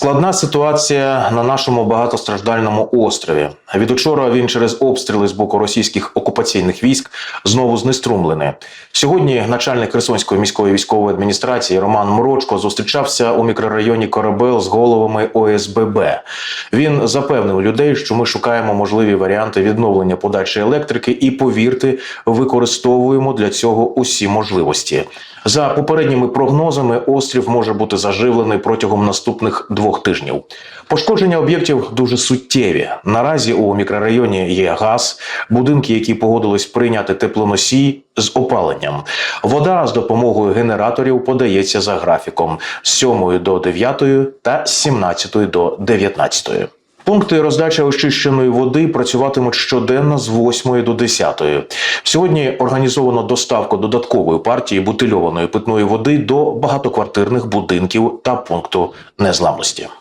Складна ситуація на нашому багатостраждальному острові. Від учора він через обстріли з боку російських окупаційних військ знову знеструмлений. Сьогодні начальник Херсонської міської військової адміністрації Роман Морочко зустрічався у мікрорайоні Корабел з головами ОСББ. Він запевнив людей, що ми шукаємо можливі варіанти відновлення подачі електрики, і повірте, використовуємо для цього усі можливості. За попередніми прогнозами, острів може бути заживлений протягом наступних двох тижнів. Пошкодження об'єктів дуже суттєві. Наразі у мікрорайоні є газ, будинки, які погодились прийняти теплоносій з опаленням. Вода з допомогою генераторів подається за графіком з 7 до 9 та з 17 до 19. Пункти роздачі очищеної води працюватимуть щоденно з 8 до 10. Сьогодні організовано доставку додаткової партії бутильованої питної води до багатоквартирних будинків та пункту незламності.